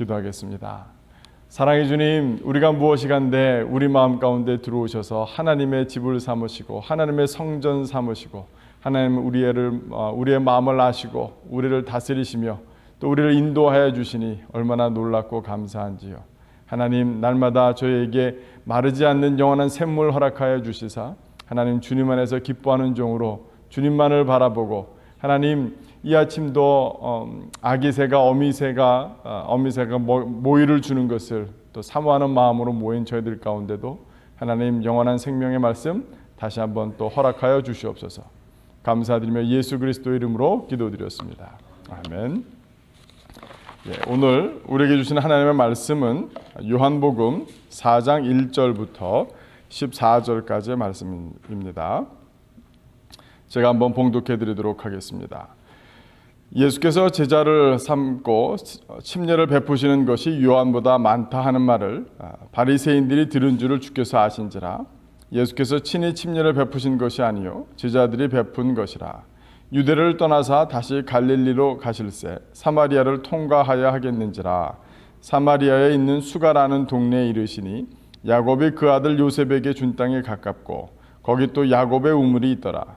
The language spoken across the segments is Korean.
기도하겠습니다. 사랑의 주님, 우리가 무엇이 간데 우리 마음 가운데 들어오셔서 하나님의 집을 삼으시고 하나님의 성전 삼으시고 하나님 우리를 어, 우리의 마음을 아시고 우리를 다스리시며 또 우리를 인도하여 주시니 얼마나 놀랍고 감사한지요. 하나님 날마다 저희에게 마르지 않는 영원한 샘물 허락하여 주시사 하나님 주님 안에서 기뻐하는 종으로 주님만을 바라보고 하나님 이 아침도 어, 아기 새가 어미 새가 어, 어미 새가 모이를 주는 것을 또 사모하는 마음으로 모인 저희들 가운데도 하나님 영원한 생명의 말씀 다시 한번 또 허락하여 주시옵소서. 감사드리며 예수 그리스도 이름으로 기도드렸습니다. 아멘. 예, 오늘 우리에게 주신 하나님의 말씀은 요한복음 4장 1절부터 14절까지의 말씀입니다. 제가 한번 봉독해 드리도록 하겠습니다. 예수께서 제자를 삼고 침례를 베푸시는 것이 요한보다 많다 하는 말을 아, 바리새인들이 들은 줄을 주께서 아신지라. 예수께서 친히 침례를 베푸신 것이 아니요 제자들이 베푼 것이라. 유대를 떠나사 다시 갈릴리로 가실새 사마리아를 통과하여 하겠는지라. 사마리아에 있는 수가라는 동네에 이르시니 야곱이 그 아들 요셉에게 준 땅에 가깝고 거기 또 야곱의 우물이 있더라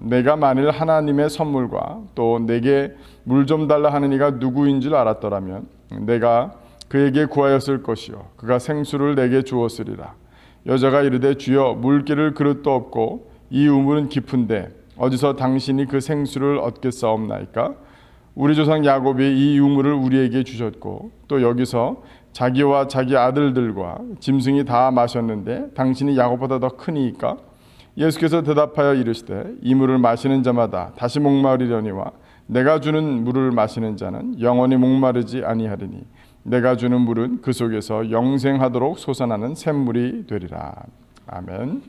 내가 만일 하나님의 선물과 또 내게 물 좀 달라 하는 이가 누구인 줄 알았더라면 내가 그에게 구하였을 것이요. 그가 생수를 내게 주었으리라. 여자가 이르되 주여 물기를 그릇도 없고 이 우물은 깊은데 어디서 당신이 그 생수를 얻겠사옵나이까? 우리 조상 야곱이 이 우물을 우리에게 주셨고 또 여기서 자기와 자기 아들들과 짐승이 다 마셨는데 당신이 야곱보다 더 크니까 예수께서 대답하여 이르시되 이 물을 마시는 자마다 다시 목마르려니와 내가 주는 물을 마시는 자는 영원히 목마르지 아니하리니 내가 주는 물은 그 속에서 영생하도록 솟아나는 샘물이 되리라. 아멘.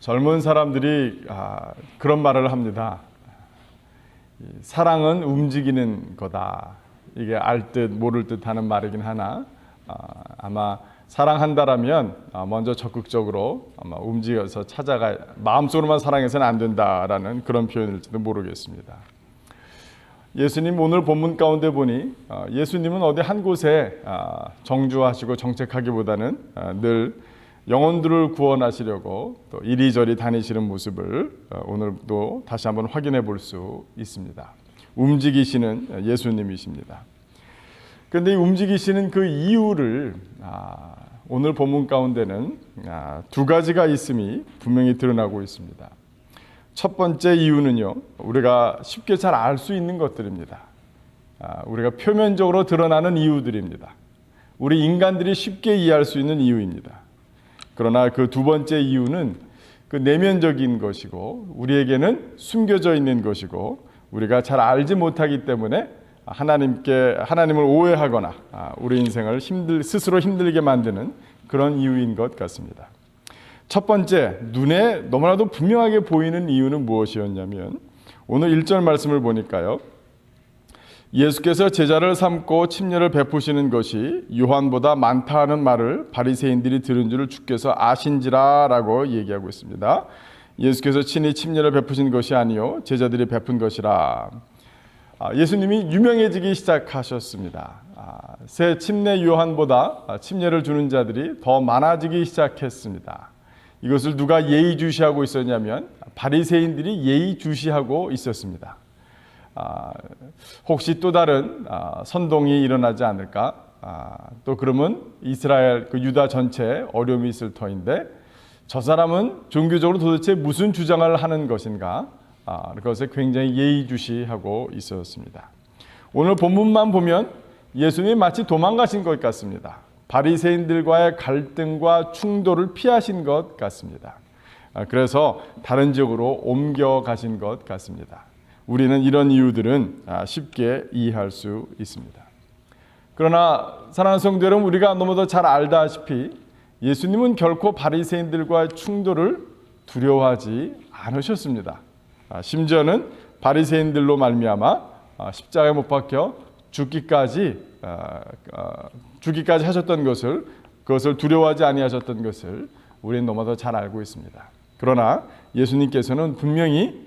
젊은 사람들이 아, 그런 말을 합니다. 사랑은 움직이는 거다. 이게 알 듯 모를 듯 하는 말이긴 하나 아, 아마 사랑한다라면 아, 먼저 적극적으로 아마 움직여서 찾아가 마음속으로만 사랑해서는 안 된다라는 그런 표현일지도 모르겠습니다. 예수님 오늘 본문 가운데 보니 아, 예수님은 어디 한 곳에 아, 정주하시고 정책하기보다는 늘 영혼들을 구원하시려고 또 이리저리 다니시는 모습을 오늘도 다시 한번 확인해 볼 수 있습니다. 움직이시는 예수님이십니다. 그런데 움직이시는 그 이유를 오늘 본문 가운데는 아, 두 가지가 있음이 분명히 드러나고 있습니다. 첫 번째 이유는요, 우리가 쉽게 잘 알 수 있는 것들입니다. 아, 우리가 표면적으로 드러나는 이유들입니다. 우리 인간들이 쉽게 이해할 수 있는 이유입니다. 그러나 그 두 번째 이유는 그 내면적인 것이고 우리에게는 숨겨져 있는 것이고 우리가 잘 알지 못하기 때문에 하나님께 하나님을 오해하거나 아, 우리 인생을 힘들 스스로 힘들게 만드는 그런 이유인 것 같습니다. 첫 번째 눈에 너무나도 분명하게 보이는 이유는 무엇이었냐면 오늘 1절 말씀을 보니까요. 예수께서 제자를 삼고 침례를 베푸시는 것이 요한보다 많다 하는 말을 바리새인들이 들은 줄을 주께서 아신지라라고 얘기하고 있습니다. 예수께서 친히 침례를 베푸신 것이 아니요 제자들이 베푼 것이라. 아, 예수님이 유명해지기 시작하셨습니다. 아, 새 침례 요한보다 침례를 주는 자들이 더 많아지기 시작했습니다. 이것을 누가 예의주시하고 있었냐면 바리새인들이 예의주시하고 있었습니다. 아, 혹시 또 다른 선동이 일어나지 않을까? 또 그러면 이스라엘 그 유다 전체에 어려움이 있을 터인데 저 사람은 종교적으로 도대체 무슨 주장을 하는 것인가? 아, 그것에 굉장히 예의주시하고 있었습니다. 오늘 본문만 보면 예수님이 마치 도망가신 것 같습니다. 바리새인들과의 갈등과 충돌을 피하신 것 같습니다. 아, 그래서 다른 지역으로 옮겨가신 것 같습니다. 우리는 이런 이유들은 아, 쉽게 이해할 수 있습니다. 그러나 사랑하는 성도 여러분 우리가 너무도 잘 알다시피 예수님은 결코 바리새인들과의 충돌을 두려워하지 않으셨습니다. 아, 심지어는 바리새인들로 말미암아 아, 십자가에 못 박혀 죽기까지 아, 죽기까지 하셨던 것을 그것을 두려워하지 아니하셨던 것을 우리는 너무도 잘 알고 있습니다. 그러나 예수님께서는 분명히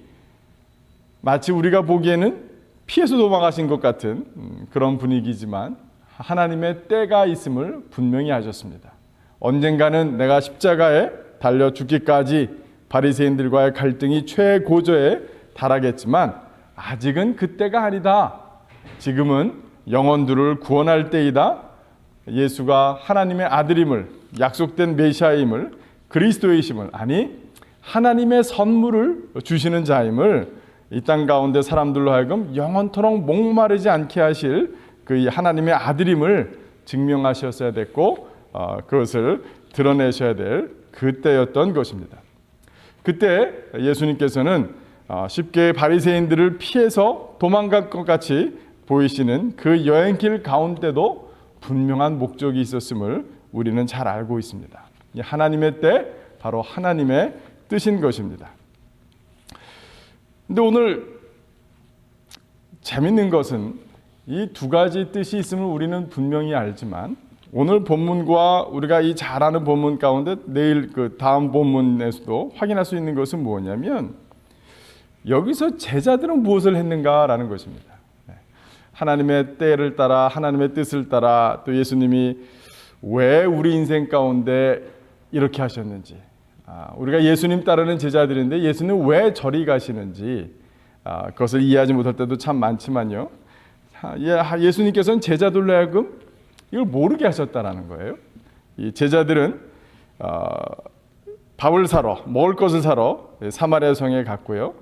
마치 우리가 보기에는 피해서 도망가신 것 같은 음, 그런 분위기지만 하나님의 때가 있음을 분명히 하셨습니다. 언젠가는 내가 십자가에 달려 죽기까지 바리새인들과의 갈등이 최고조에 달하겠지만 아직은 그때가 아니다. 지금은 영혼들을 구원할 때이다. 예수가 하나님의 아들임을 약속된 메시아임을 그리스도이심을 아니 하나님의 선물을 주시는 자임을 이 땅 가운데 사람들로 하여금 영원토록 목마르지 않게 하실 그 하나님의 아들임을 증명하셨어야 됐고 어, 그것을 드러내셔야 될 그때였던 것입니다. 그때 예수님께서는 어, 쉽게 바리새인들을 피해서 도망갈 것 같이 보이시는 그 여행길 가운데도 분명한 목적이 있었음을 우리는 잘 알고 있습니다. 하나님의 때 바로 하나님의 뜻인 것입니다. 근데 오늘 재밌는 것은 이 두 가지 뜻이 있음을 우리는 분명히 알지만 오늘 본문과 우리가 이 잘 아는 본문 가운데 내일 그 다음 본문에서도 확인할 수 있는 것은 뭐냐면 여기서 제자들은 무엇을 했는가라는 것입니다. 네. 하나님의 때를 따라 하나님의 뜻을 따라 또 예수님이 왜 우리 인생 가운데 이렇게 하셨는지 아, 우리가 예수님 따르는 제자들인데 예수님 왜 저리 가시는지 아, 그것을 이해하지 못할 때도 참 많지만요. 예, 예수님께서는 제자들로 하여금 이걸 모르게 하셨다라는 거예요. 이 제자들은 어, 밥을 사러 먹을 것을 사러 사마리아 성에 갔고요.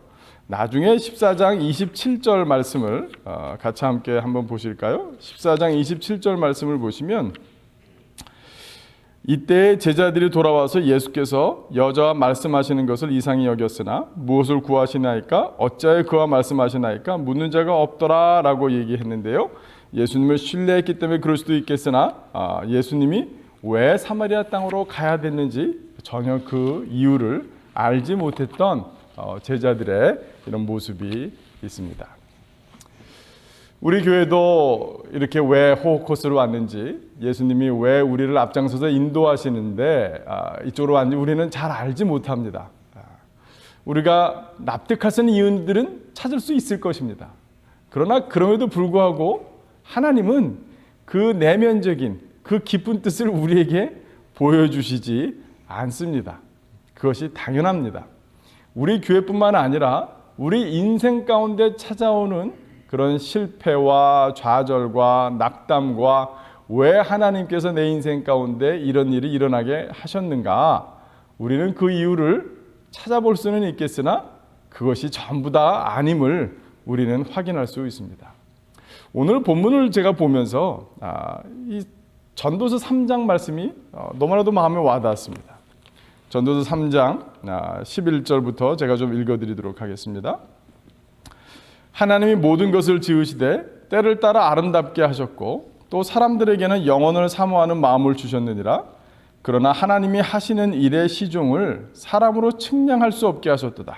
나중에 14장 27절 말씀을 어, 같이 함께 한번 보실까요? 14장 27절 말씀을 보시면 이때 제자들이 돌아와서 예수께서 여자와 말씀하시는 것을 이상히 여겼으나 무엇을 구하시나이까 어찌하여 그와 말씀하시나이까 묻는 자가 없더라라고 얘기했는데요. 예수님을 신뢰했기 때문에 그럴 수도 있겠으나 아, 예수님이 왜 사마리아 땅으로 가야 됐는지 전혀 그 이유를 알지 못했던 어, 제자들의 이런 모습이 있습니다. 우리 교회도 이렇게 왜 호호코스로 왔는지 예수님이 왜 우리를 앞장서서 인도하시는데 아, 이쪽으로 왔는지 우리는 잘 알지 못합니다. 아, 우리가 납득할 수 있는 이유들은 찾을 수 있을 것입니다. 그러나 그럼에도 불구하고 하나님은 그 내면적인 그 깊은 뜻을 우리에게 보여주시지 않습니다. 그것이 당연합니다. 우리 교회뿐만 아니라 우리 인생 가운데 찾아오는 그런 실패와 좌절과 낙담과 왜 하나님께서 내 인생 가운데 이런 일이 일어나게 하셨는가? 우리는 그 이유를 찾아볼 수는 있겠으나 그것이 전부 다 아님을 우리는 확인할 수 있습니다. 오늘 본문을 제가 보면서 아, 이 전도서 3장 말씀이 어, 너무나도 마음에 와닿았습니다. 전도서 3장 11절부터 아, 제가 좀 읽어드리도록 하겠습니다. 하나님이 모든 것을 지으시되 때를 따라 아름답게 하셨고 또 사람들에게는 영원을 사모하는 마음을 주셨느니라 그러나 하나님이 하시는 일의 시종을 사람으로 측량할 수 없게 하셨도다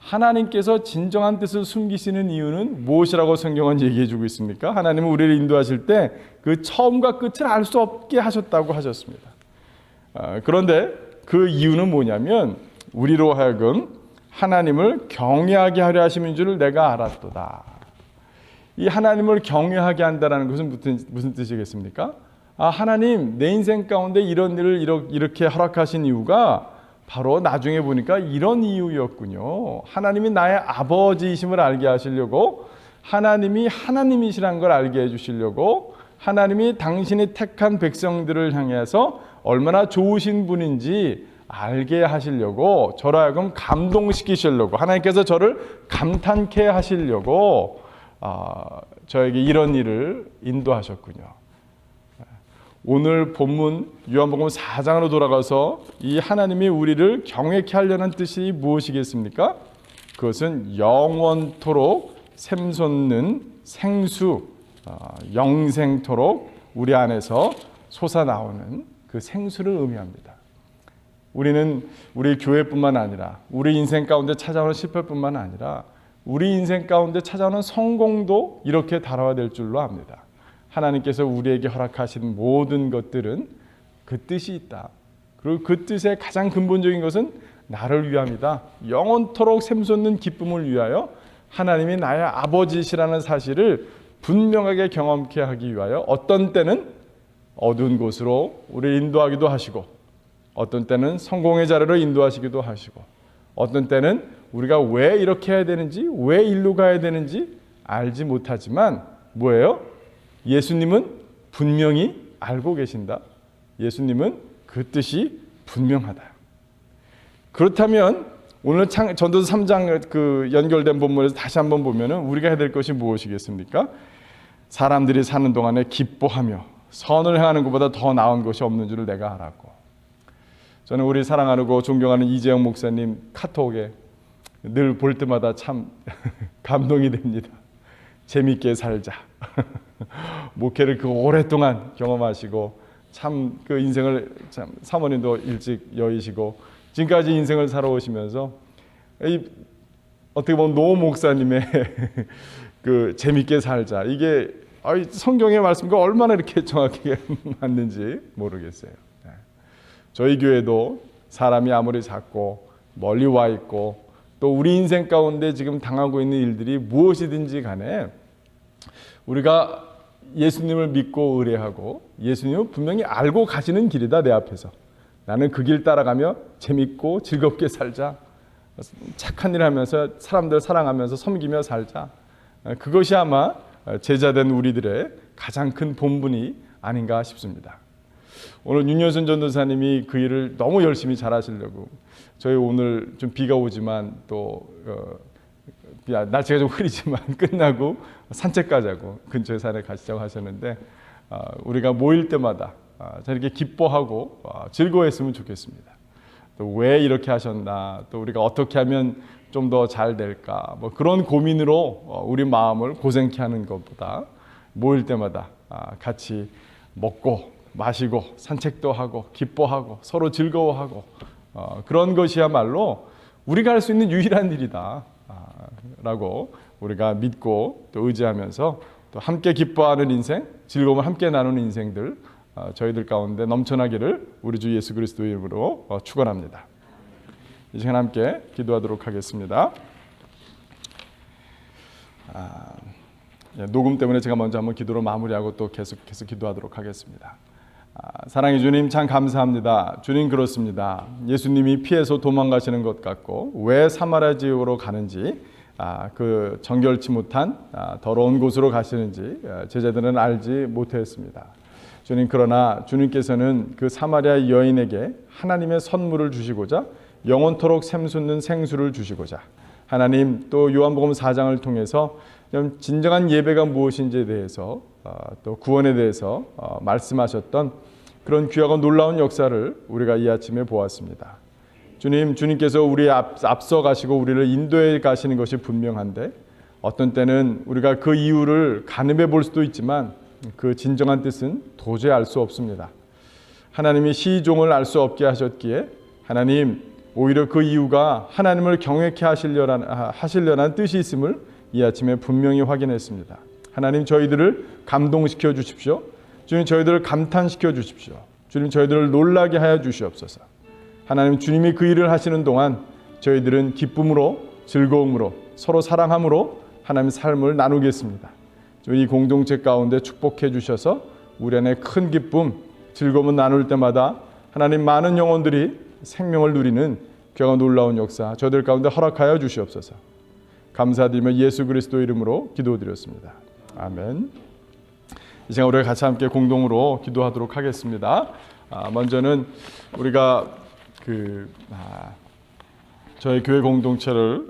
하나님께서 진정한 뜻을 숨기시는 이유는 무엇이라고 성경은 얘기해 주고 있습니까? 하나님은 우리를 인도하실 때 그 처음과 끝을 알 수 없게 하셨다고 하셨습니다. 아, 그런데 그 이유는 뭐냐면 우리로 하여금 하나님을 경외하게 하려 하심인 줄을 내가 알았도다. 이 하나님을 경외하게 한다는 것은 무슨, 무슨 뜻이겠습니까? 아, 하나님, 내 인생 가운데 이런 일을 이렇게 허락하신 이유가 바로 나중에 보니까 이런 이유였군요. 하나님이 나의 아버지이심을 알게 하시려고 하나님이 하나님이시란 걸 알게 해주시려고 하나님이 당신이 택한 백성들을 향해서 얼마나 좋으신 분인지 알게 하시려고 저로 하여금 감동시키시려고 하나님께서 저를 감탄케 하시려고 어, 저에게 이런 일을 인도하셨군요. 오늘 본문 요한복음 4장으로 돌아가서 이 하나님이 우리를 경외케 하려는 뜻이 무엇이겠습니까? 그것은 영원토록 샘솟는 생수, 어, 영생토록 우리 안에서 솟아나오는 그 생수를 의미합니다. 우리는 우리 교회뿐만 아니라 우리 인생 가운데 찾아오는 실패뿐만 아니라 우리 인생 가운데 찾아오는 성공도 이렇게 달아야 될 줄로 압니다. 하나님께서 우리에게 허락하신 모든 것들은 그 뜻이 있다. 그리고 그 뜻의 가장 근본적인 것은 나를 위함이다. 영원토록 샘솟는 기쁨을 위하여 하나님이 나의 아버지시라는 사실을 분명하게 경험케 하기 위하여 어떤 때는 어두운 곳으로 우리를 인도하기도 하시고 어떤 때는 성공의 자리로 인도하시기도 하시고 어떤 때는 우리가 왜 이렇게 해야 되는지 왜 일로 가야 되는지 알지 못하지만 뭐예요? 예수님은 분명히 알고 계신다. 예수님은 그 뜻이 분명하다. 그렇다면 오늘 창, 전도서 3장 그 연결된 본문에서 다시 한번 보면은 우리가 해야 될 것이 무엇이겠습니까? 사람들이 사는 동안에 기뻐하며 선을 행하는 것보다 더 나은 것이 없는 줄을 내가 알았고 저는 우리 사랑하고 존경하는 이재영 목사님 카톡에 늘 볼 때마다 참 감동이 됩니다. 재밌게 살자. 목회를 그 오랫동안 경험하시고 참 그 인생을 참 사모님도 일찍 여의시고 지금까지 인생을 살아오시면서 이 어떻게 보면 노 목사님의 그 재밌게 살자 이게 성경의 말씀과 얼마나 이렇게 정확하게 맞는지 모르겠어요. 네. 저희 교회도 사람이 아무리 작고 멀리 와 있고 또 우리 인생 가운데 지금 당하고 있는 일들이 무엇이든지 간에 우리가 예수님을 믿고 의뢰하고 예수님은 분명히 알고 가시는 길이다 내 앞에서. 나는 그 길 따라가며 재밌고 즐겁게 살자. 착한 일 하면서 사람들 사랑하면서 섬기며 살자. 그것이 아마 제자된 우리들의 가장 큰 본분이 아닌가 싶습니다. 오늘 윤여순 전도사님이 그 일을 너무 열심히 잘하시려고 저희 오늘 좀 비가 오지만 또 어, 날씨가 좀 흐리지만 끝나고 산책 가자고 근처 산에 가시자고 하셨는데 어, 우리가 모일 때마다 어, 저렇게 기뻐하고 어, 즐거워했으면 좋겠습니다. 또 왜 이렇게 하셨나 또 우리가 어떻게 하면 좀 더 잘 될까 뭐 그런 고민으로 우리 마음을 고생케 하는 것보다 모일 때마다 아, 같이 먹고 마시고 산책도 하고 기뻐하고 서로 즐거워하고 그런 것이야말로 우리가 할 수 있는 유일한 일이다. 라고 우리가 믿고 또 의지하면서 또 함께 기뻐하는 인생, 즐거움을 함께 나누는 인생들 어, 저희들 가운데 넘쳐나기를 우리 주 예수 그리스도 이름으로 어, 축원합니다. 이 시간 함께 기도하도록 하겠습니다. 아, 예, 녹음 때문에 제가 먼저 한번 기도로 마무리하고 또 계속해서 기도하도록 하겠습니다. 아, 사랑의 주님 참 감사합니다. 주님 그렇습니다. 예수님이 피해서 도망가시는 것 같고 왜 사마리아 지역으로 가는지 아, 그 정결치 못한 아, 더러운 곳으로 가시는지 아, 제자들은 알지 못했습니다. 주님 그러나 주님께서는 그 사마리아 여인에게 하나님의 선물을 주시고자 영원토록 샘솟는 생수를 주시고자 하나님 또 요한복음 4장을 통해서 진정한 예배가 무엇인지에 대해서 또 구원에 대해서 어, 말씀하셨던 그런 귀하고 놀라운 역사를 우리가 이 아침에 보았습니다. 주님, 주님께서 우리 앞, 앞서 가시고 우리를 인도해 가시는 것이 분명한데 어떤 때는 우리가 그 이유를 가늠해 볼 수도 있지만 그 진정한 뜻은 도저히 알 수 없습니다. 하나님이 시종을 알 수 없게 하셨기에 하나님 오히려 그 이유가 하나님을 경외케 하시려는, 뜻이 있음을 이 아침에 분명히 확인했습니다. 하나님 저희들을 감동시켜 주십시오. 주님 저희들을 감탄시켜 주십시오. 주님 저희들을 놀라게 하여 주시옵소서. 하나님 주님이 그 일을 하시는 동안 저희들은 기쁨으로 즐거움으로 서로 사랑함으로 하나님의 삶을 나누겠습니다. 이 공동체 가운데 축복해 주셔서 우리 안에 큰 기쁨, 즐거움을 나눌 때마다 하나님 많은 영혼들이 생명을 누리는 귀한 놀라운 역사 저들 가운데 허락하여 주시옵소서. 감사드리며 예수 그리스도 이름으로 기도드렸습니다. 아멘. 이 시간 우리 같이 함께 공동으로 기도하도록 하겠습니다. 아, 먼저는 우리가 그 아, 저희 교회 공동체를